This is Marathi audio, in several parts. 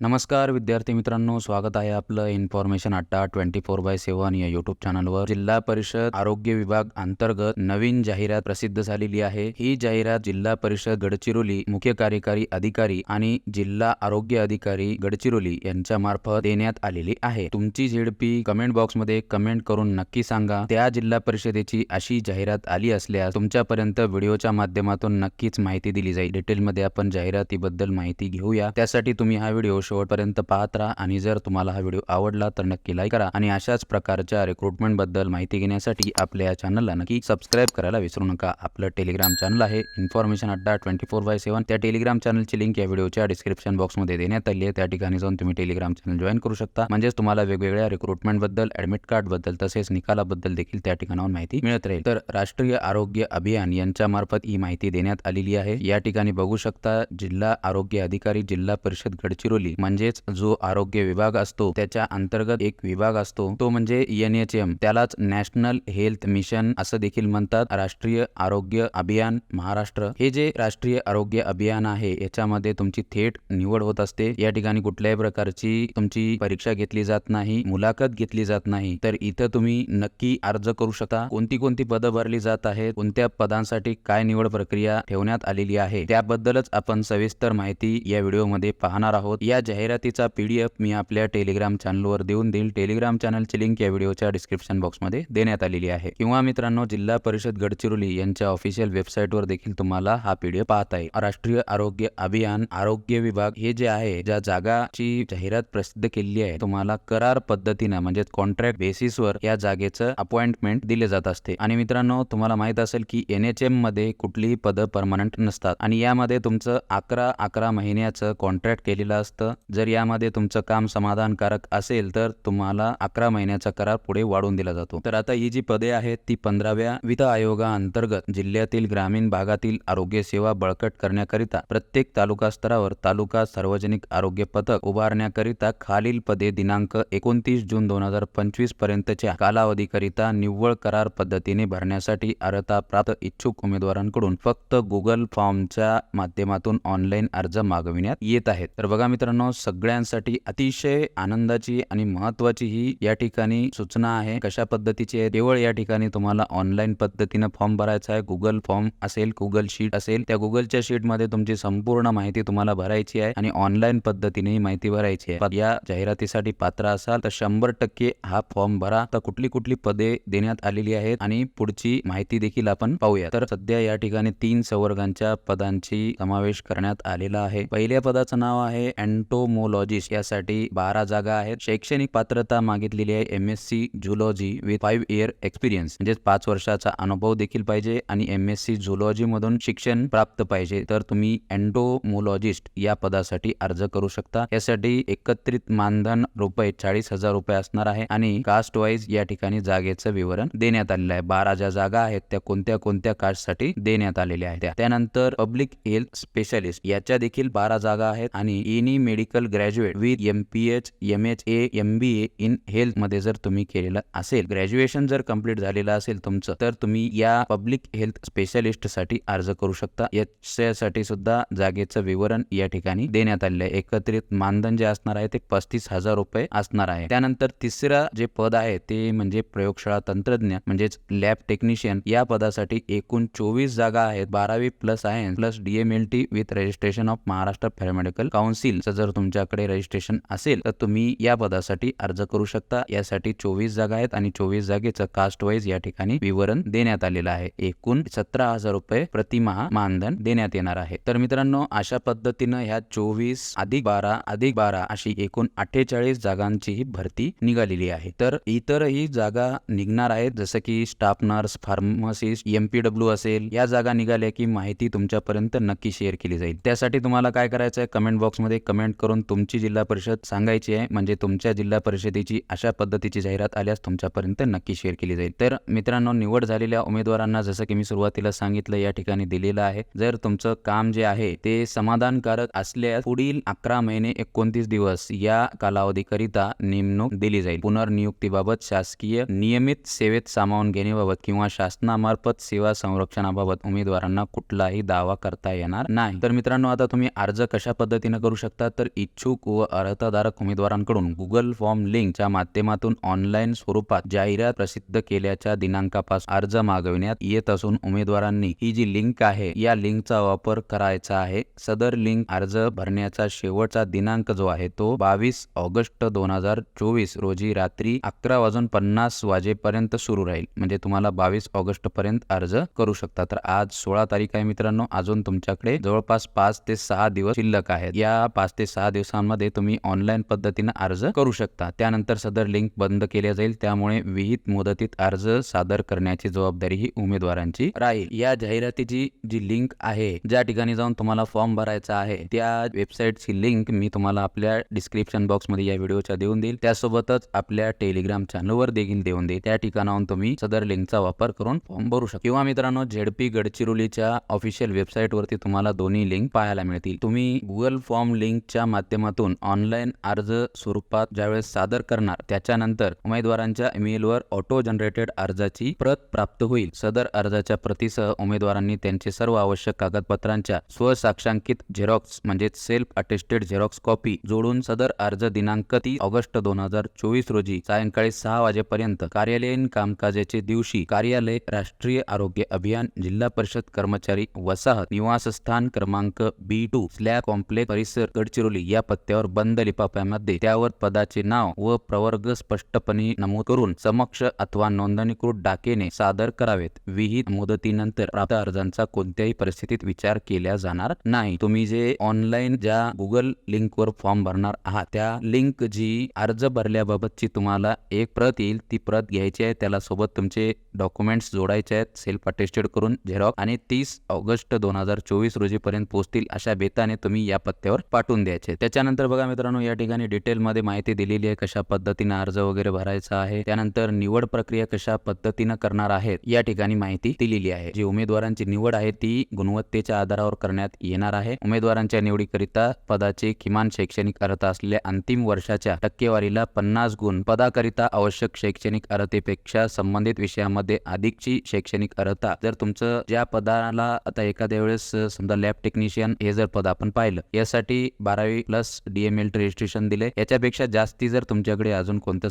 नमस्कार विद्यार्थी मित्रांनो. स्वागत आहे आपलं information Adda twenty four by seven या युट्यूब चॅनलवर जिल्हा परिषद आरोग्य विभाग अंतर्गत नवीन जाहिरात प्रसिद्ध झालेली आहे. ही जाहिरात जिल्हा परिषद गडचिरोली मुख्य कार्यकारी अधिकारी आणि जिल्हा आरोग्य अधिकारी गडचिरोली यांच्या मार्फत देण्यात आलेली आहे. तुमची झेडपी कमेंट बॉक्समध्ये कमेंट करून नक्की सांगा. त्या जिल्हा परिषदेची अशी जाहिरात आली असल्यास तुमच्यापर्यंत व्हिडिओच्या माध्यमातून नक्कीच माहिती दिली जाईल. डिटेलमध्ये आपण जाहिरातीबद्दल माहिती घेऊया. त्यासाठी तुम्ही हा व्हिडिओ शेवटपर्यंत पाहत राहा आणि जर तुम्हाला हा व्हिडिओ आवडला तर नक्की लाईक करा आणि अशाच प्रकारच्या रिक्रुटमेंटबद्दल माहिती घेण्यासाठी आपल्या या चॅनलला नक्की सबस्क्राईब करायला विसरू नका. आपलं टेलिग्राम चॅनल आहे. Information Adda twenty four by seven त्या टेलिग्राम चॅनलची लिंक या व्हिडिओच्या डिस्क्रिप्शन बॉक्समध्ये देण्यात आली आहे. त्या ठिकाणी जाऊन तुम्ही टेलिग्राम चॅनल जॉईन करू शकता. म्हणजेच तुम्हाला वेगवेगळ्या रिक्रुटमेंटबद्दल ऍडमिट कार्डबद्दल तसेच निकालाबद्दल देखील त्या ठिकाणावर माहिती मिळत राहील. तर राष्ट्रीय आरोग्य अभियान यांच्या मार्फत ही माहिती देण्यात आलेली आहे. या ठिकाणी बघू शकता जिल्हा आरोग्य अधिकारी जिल्हा परिषद गडचिरोली. म्हणजेच जो आरोग्य विभाग असतो त्याच्या अंतर्गत एक विभाग असतो. तो म्हणजे एन एच एम. त्यालाच नॅशनल हेल्थ मिशन असं देखील म्हणतात. राष्ट्रीय आरोग्य अभियान महाराष्ट्र. हे जे राष्ट्रीय आरोग्य अभियान आहे याच्यामध्ये तुमची थेट निवड होत असते. या ठिकाणी कुठल्याही प्रकारची तुमची परीक्षा घेतली जात नाही मुलाखत घेतली जात नाही. तर इथं तुम्ही नक्की अर्ज करू शकता. कोणती कोणती पदं भरली जात आहेत कोणत्या पदांसाठी काय निवड प्रक्रिया ठेवण्यात आलेली आहे त्याबद्दलच आपण सविस्तर माहिती या व्हिडिओमध्ये पाहणार आहोत. या जाहिरातीचा पी डी एफ मी आपल्या टेलिग्राम चॅनलवर देऊन देईल. टेलिग्राम चॅनलची लिंक या व्हिडिओच्या डिस्क्रिप्शन बॉक्समध्ये देण्यात आलेली आहे. किंवा मित्रांनो जिल्हा परिषद गडचिरोली यांच्या ऑफिशियल वेबसाईटवर देखील तुम्हाला हा पी डी एफ पाहता येईल. राष्ट्रीय आरोग्य अभियान आरोग्य विभाग हे जे आहे ज्या जागाची जाहिरात प्रसिद्ध केलेली आहे तुम्हाला करार पद्धतीनं म्हणजे कॉन्ट्रॅक्ट बेसिसवर या जागेचं अपॉइंटमेंट दिले जात असते. आणि मित्रांनो तुम्हाला माहीत असेल की एन एच एममध्ये कुठलीही पदं परमनंट नसतात. आणि यामध्ये तुमचं अकरा अकरा महिन्याचं कॉन्ट्रॅक्ट केलेलं असतं. जर यामध्ये तुमचं काम समाधानकारक असेल तर तुम्हाला अकरा महिन्याचा करार पुढे वाढवून दिला जातो. तर आता ही जी पदे आहेत ती पंधराव्या वित्त आयोगाअंतर्गत जिल्ह्यातील ग्रामीण भागातील आरोग्य सेवा बळकट करण्याकरिता प्रत्येक तालुका स्तरावर तालुका सार्वजनिक आरोग्य पथक उभारण्याकरिता खालील पदे दिनांक एकोणतीस जून दोन हजार पंचवीस पर्यंतच्या कालावधीकरिता निव्वळ करार पद्धतीने भरण्यासाठी अर्हता प्राप्त इच्छुक उमेदवारांकडून फक्त गुगल फॉर्मच्या माध्यमातून ऑनलाईन अर्ज मागविण्यात येत आहेत. तर बघा मित्रांनो सगळ्यांसाठी अतिशय आनंदाची आणि महत्वाची ही या ठिकाणी सूचना आहे. कशा पद्धतीची आहे? केवळ या ठिकाणी तुम्हाला ऑनलाईन पद्धतीनं फॉर्म भरायचा आहे. गुगल फॉर्म असेल गुगल शीट असेल त्या गुगलच्या शीटमध्ये तुमची संपूर्ण माहिती तुम्हाला भरायची आहे आणि ऑनलाईन पद्धतीने ही माहिती भरायची आहे. या जाहिरातीसाठी पात्र असाल तर शंभर टक्के हा फॉर्म भरा. तर कुठली कुठली पदे देण्यात आलेली आहेत आणि पुढची माहिती देखील आपण पाहूया. तर सध्या या ठिकाणी तीन संवर्गांच्या पदांची समावेश करण्यात आलेला आहे. पहिल्या पदाचं नाव आहे एन्टोमोलॉजिस्ट यासाठी बारा जागा आहेत. शैक्षणिक पात्रता मागितलेली आहे M S C zoology with five year experience म्हणजे पाच वर्षाचा अनुभव देखील पाहिजे आणि एम एस सी झुलॉजी मधून शिक्षण प्राप्त पाहिजे. तर तुम्ही एन्टोमोलॉजिस्ट या पदासाठी अर्ज करू शकता. यासाठी एकत्रित मानधन रुपये चाळीस हजार रुपये असणार आहे आणि कास्ट वाईज या ठिकाणी जागेचं विवरण देण्यात आलेलं आहे. बारा ज्या जागा आहेत त्या कोणत्या कोणत्या कास्टसाठी देण्यात आलेल्या आहेत त्यानंतर पब्लिक हेल्थ स्पेशालिस्ट याच्या देखील बारा जागा आहेत आणि any medical graduate with M P H M H A M B A in हेल्थमध्ये जर तुम्ही केलेलं असेल ग्रॅज्युएशन जर कंप्लीट झालेलं असेल तुमचं तर तुम्ही या पब्लिक हेल्थ स्पेशालिस्टसाठी अर्ज करू शकता. याच्यासाठी सुद्धा जागेचं विवरण या ठिकाणी देण्यात आलेलं आहे. एकत्रित मानधन जे असणार आहे ते पस्तीस हजार रुपये असणार आहे. त्यानंतर तिसरा जे पद आहे ते म्हणजे प्रयोगशाळा तंत्रज्ञ म्हणजेच लॅब टेक्निशियन या पदासाठी एकूण चोवीस जागा आहेत. बारावी plus science plus DMLT with registration of Maharashtra paramedical council जर तुमच्याकडे रजिस्ट्रेशन असेल तर तुम्ही या पदासाठी अर्ज करू शकता. यासाठी चोवीस जागा आहेत आणि चोवीस जागेचं कास्ट वाईज या ठिकाणी विवरण देण्यात आलेलं आहे. एकूण सतरा हजार रुपये प्रतिमाह मानधन देण्यात येणार आहे. तर मित्रांनो अशा पद्धतीनं ह्या चोवीस अधिक बारा अधिक बारा अशी एकूण अठ्ठेचाळीस जागांची ही भरती निघालेली आहे. तर इतरही जागा निघणार आहेत जसं की स्टाफ नर्स फार्मसिस्ट एमपीडब्ल्यू असेल या जागा निघाल्या की माहिती तुमच्यापर्यंत नक्की शेअर केली जाईल. त्यासाठी तुम्हाला काय करायचं आहे कमेंट बॉक्समध्ये कमेंट करून तुमची जिल्हा परिषद सांगायची आहे. म्हणजे तुमच्या जिल्हा परिषदेची अशा पद्धतीची जाहिरात आल्यास तुमच्यापर्यंत नक्की शेअर केली जाईल. तर मित्रांनो निवड झालेल्या उमेदवारांना जसं की मी सुरुवातीला सांगितलं या ठिकाणी दिलेलं आहे. जर तुमचं काम जे आहे ते समाधानकारक असल्यास पुढील अकरा महिने एकोणतीस दिवस या कालावधीकरिता नेमणूक दिली जाईल. पुनर्नियुक्तीबाबत शासकीय नियमित सेवेत सामावून घेण्याबाबत किंवा शासनामार्फत सेवा संरक्षणाबाबत उमेदवारांना कुठलाही दावा करता येणार नाही. तर मित्रांनो आता तुम्ही अर्ज कशा पद्धतीने करू शकता? तर इतर इच्छुक व अर्हताधारक उमेदवारांकडून गुगल फॉर्म लिंकच्या माध्यमातून ऑनलाईन स्वरूपात जाहिरात प्रसिद्ध केल्याच्या दिनांकापासून अर्ज मागविण्यात येत असून उमेदवारांनी ही जी लिंक आहे या लिंकचा वापर करायचा आहे. सदर लिंक अर्ज भरण्याचा शेवटचा दिनांक जो आहे तो बावीस ऑगस्ट दोन हजार चोवीस रोजी रात्री अकरा वाजून पन्नास वाजेपर्यंत सुरू राहील. म्हणजे तुम्हाला बावीस ऑगस्ट पर्यंत अर्ज करू शकता. तर आज सोळा तारीख आहे मित्रांनो. अजून तुमच्याकडे जवळपास पाच ते सहा दिवस शिल्लक आहेत. या पाच ते सहा दिवसांमध्ये तुम्ही ऑनलाईन पद्धतीनं अर्ज करू शकता. त्यानंतर सदर लिंक बंद केल्या जाईल. त्यामुळे विहित मुदतीत अर्ज सादर करण्याची जबाबदारी ही उमेदवारांची राहील. या जाहिरातीची जी लिंक आहे ज्या ठिकाणी जाऊन तुम्हाला फॉर्म भरायचा आहे त्या वेबसाईटची लिंक मी तुम्हाला आपल्या डिस्क्रिप्शन बॉक्समध्ये या व्हिडिओच्या देऊन देईल. त्यासोबतच आपल्या टेलिग्राम चॅनलवर देखील देऊन देईल. त्या ठिकाणाहून तुम्ही सदर लिंकचा वापर करून फॉर्म भरू शकता. किंवा मित्रांनो झेडपी गडचिरोलीच्या ऑफिशियल वेबसाईट वरती तुम्हाला दोन्ही लिंक पाहायला मिळतील. तुम्ही गुगल फॉर्म लिंकच्या माध्यमातून ऑनलाईन अर्ज स्वरूपात ज्यावेळेस सादर करणार त्याच्यानंतर उमेदवारांच्या ईमेलवर ऑटो जनरेटेड अर्जाची प्रत प्राप्त होईल. सदर अर्जाच्या प्रतीसह उमेदवारांनी त्यांचे सर्व आवश्यक कागदपत्रांच्या स्वसाक्षांकित झेरॉक्स म्हणजे सेल्फ अटेस्टेड झेरॉक्स कॉपी जोडून सदर अर्ज दिनांक तीस ऑगस्ट दोन हजार चोवीस रोजी सायंकाळी सहा वाजेपर्यंत कार्यालयीन कामकाजाचे दिवशी कार्यालय राष्ट्रीय आरोग्य अभियान जिल्हा परिषद कर्मचारी वसाहत निवासस्थान क्रमांक बी टू स्लॅब कॉम्प्लेक्स परिसर गडचिरोली या पत्त्यावर बंद लिफाफ्यामध्ये त्यावर पदाचे नाव व प्रवर्ग स्पष्टपणे नमूद करून समक्ष अथवा नोंदणीकृत डाकेने सादर करावेत. विहित मुदतीनंतर प्राप्त अर्जांचा कोणत्याही परिस्थितीत विचार केला जाणार नाही. तुम्ही जे ऑनलाईन ज्या गुगल लिंकवर फॉर्म भरणार आहात त्या लिंक जी अर्ज भरल्याबाबतची तुम्हाला एक प्रत येईल ती प्रत घ्यायची आहे. त्याला सोबत तुमचे डॉक्युमेंट्स जोडायचे आहेत. सेल्फ अटेस्टेड करून झेरॉक्स आणि तीस ऑगस्ट दोन हजार चोवीस रोजीपर्यंत पोहोचतील अशा बेताने तुम्ही या पत्त्यावर पाठवून द्यायचे. त्याच्यानंतर बघा मित्रांनो या ठिकाणी डिटेलमध्ये माहिती दिलेली आहे कशा पद्धतीने अर्ज वगैरे भरायचा आहे. त्यानंतर निवड प्रक्रिया कशा पद्धतीनं करणार आहेत या ठिकाणी माहिती दिलेली आहे. जी उमेदवारांची निवड आहे ती गुणवत्तेच्या आधारावर करण्यात येणार आहे. उमेदवारांच्या निवडीकरिता पदाचे किमान शैक्षणिक अर्हता असलेल्या अंतिम वर्षाच्या टक्केवारीला पन्नास गुण पदाकरिता आवश्यक शैक्षणिक अर्हतेपेक्षा संबंधित विषयामध्ये अधिकची शैक्षणिक अर्हता. जर तुमचं ज्या पदाला आता एखाद्या वेळेस समजा लॅब टेक्निशियन हे जर पद आपण पाहिलं यासाठी बारावी प्लस डीएमएल रजिस्ट्रेशन दिले. याच्यापेक्षा जास्ती जर तुमच्याकडे अजून कोणतं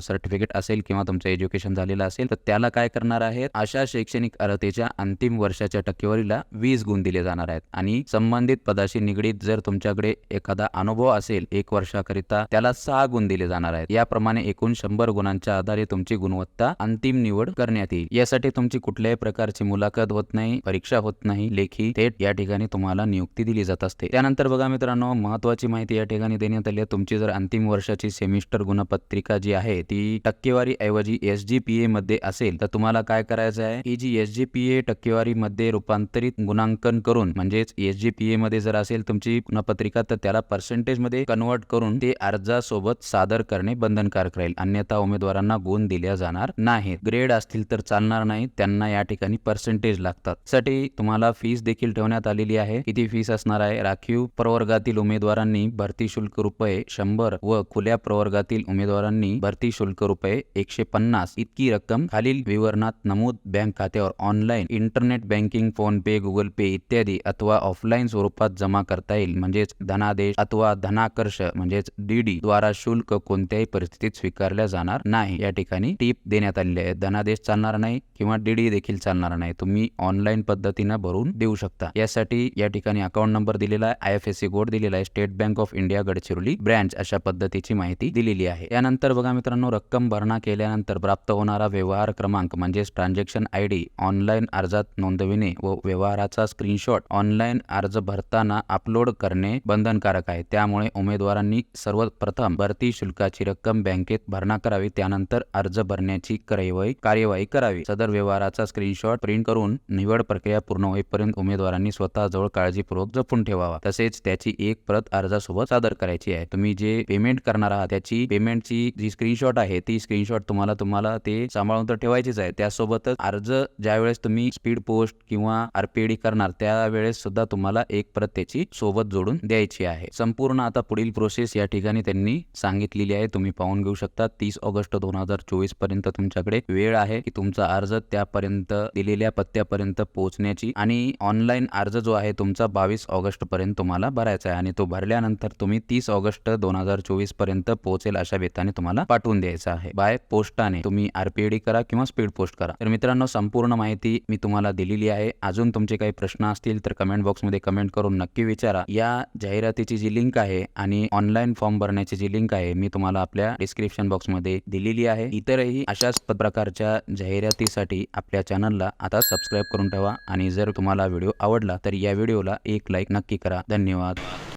सर्टिफिकेट असेल किंवा तुमचं एज्युकेशन झालेलं असेल तर त्याला काय करणार आहेत? अशा शैक्षणिक अर्हतेच्या अंतिम वर्षाच्या टक्केवारीला वीस गुण दिले जाणार आहेत. आणि संबंधित पदाशी निगडीत जर तुमच्याकडे एखादा अनुभव असेल एक वर्षाकरिता त्याला सहा गुण दिले जाणार आहेत. याप्रमाणे एकूण शंभर गुणांच्या आधारे तुमची गुणवत्ता अंतिम निवड करण्यात येईल. यासाठी तुमची कुठल्याही प्रकारची मुलाखत होत नाही परीक्षा होत नाही लेखी थेट या ठिकाणी तुम्हाला नियुक्ती दिली जात असते. त्यानंतर बघा मित्रांनो महत्त्व महत्त्वाची माहिती या ठिकाणी देण्यात आली आहे. तुमची जर अंतिम वर्षाची सेमिस्टर गुणपत्रिका जी आहे ती टक्केवारी ऐवजी एस जी पी ए मध्ये असेल तर तुम्हाला काय करायचं आहे? ही G S G P A टक्केवारी मध्ये रूपांतरित गुणांकन करून म्हणजेच एस जी पी ए मध्ये जर असेल तुमची गुणपत्रिका तर त्याला पर्सेंटेजमध्ये कन्वर्ट करून ते अर्जासोबत सादर करणे बंधनकारक राहील. अन्यथा उमेदवारांना गुण दिल्या जाणार नाहीत. ग्रेड असतील तर चालणार नाही त्यांना या ठिकाणी पर्सेंटेज लागतात. साठी तुम्हाला फीस देखील ठेवण्यात आलेली आहे. किती फीस असणार आहे? राखीव प्रवर्गातील उमेदवार उमेदवारांनी भरती शुल्क रुपये शंभर व खुल्या प्रवर्गातील उमेदवारांनी भरती शुल्क रुपये एकशे पन्नास इतकी रक्कम खालील विवरणात नमूद बँक खात्यावर online internet banking PhonePe Google pay इत्यादी अथवा ऑफलाईन स्वरूपात जमा करता येईल. म्हणजेच धनादेश अथवा धनाकर्ष म्हणजेच डीडी द्वारा शुल्क कोणत्याही परिस्थितीत स्वीकारल्या जाणार नाही. या ठिकाणी टीप देण्यात आलेली आहे. धनादेश चालणार नाही किंवा डीडी देखील चालणार नाही. तुम्ही ऑनलाईन पद्धतीनं भरून देऊ शकता. यासाठी या ठिकाणी अकाउंट नंबर दिलेला आहे. I F S C code दिलेला आहे. State Bank of India Gadchiroli branch अशा पद्धतीची माहिती दिलेली आहे. यानंतर बघा मित्रांनो रक्कम भरणा केल्यानंतर प्राप्त होणारा व्यवहार क्रमांक म्हणजेच ट्रान्झॅक्शन आय डी ऑनलाईन अर्जात नोंदविणे व व्यवहाराचा स्क्रीनशॉट ऑनलाईन अर्ज भरताना अपलोड करणे बंधनकारक आहे. त्यामुळे उमेदवारांनी सर्वप्रथम भरती शुल्काची रक्कम बँकेत भरणा करावी त्यानंतर अर्ज भरण्याची कार्यवाही कार्यवाही करावी. सदर व्यवहाराचा स्क्रीनशॉट प्रिंट करून निवड प्रक्रिया पूर्ण होईपर्यंत उमेदवारांनी स्वतःजवळ काळजीपूर्वक जपून ठेवावा. तसेच त्याची एक प्रत अर्जासोबत सादर करायची आहे. तुम्ही जे पेमेंट करणार आहात त्याची पेमेंटची जी स्क्रीनशॉट आहे ती स्क्रीनशॉट तुम्हाला तुम्हाला ते सांभाळून तर ठेवायचीच आहे. त्यासोबतच अर्ज ज्यावेळेस तुम्ही स्पीड पोस्ट किंवा आरपीडी करणार त्यावेळेस सुद्धा तुम्हाला एक प्रत त्याची सोबत जोडून द्यायची आहे. संपूर्ण आता पुढील प्रोसेस या ठिकाणी त्यांनी सांगितलेली आहे. तुम्ही पाहून घेऊ शकता तीस ऑगस्ट दोन हजार चोवीसपर्यंत तुमच्याकडे वेळ आहे की तुमचा अर्ज त्यापर्यंत दिलेल्या पत्त्यापर्यंत पोहोचण्याची आणि ऑनलाईन अर्ज जो आहे तुमचा बावीस ऑगस्ट पर्यंत तुम्हाला भरायचा आहे आणि तो भरल्यानंतर तुम्ही तीस ऑगस्ट दोन हजार चोवीसपर्यंत पोहोचेल अशा बेताने तुम्हाला पाठवून द्यायचा आहे. बाय पोस्टाने तुम्ही आरपीआयडी करा किंवा स्पीड पोस्ट करा. तर मित्रांनो संपूर्ण माहिती मी तुम्हाला दिलेली आहे. अजून तुमचे काही प्रश्न असतील तर कमेंट बॉक्समध्ये कमेंट करून नक्की विचारा. या जाहिरातीची जी लिंक आहे आणि ऑनलाईन फॉर्म भरण्याची जी लिंक आहे मी तुम्हाला आपल्या डिस्क्रिप्शन बॉक्समध्ये दिलेली आहे. इतरही अशाच प्रकारच्या जाहिरातीसाठी आपल्या चॅनलला आता सबस्क्राईब करून ठेवा. आणि जर तुम्हाला व्हिडिओ आवडला तर या व्हिडिओला एक लाईक नक्की करा. धन्यवाद.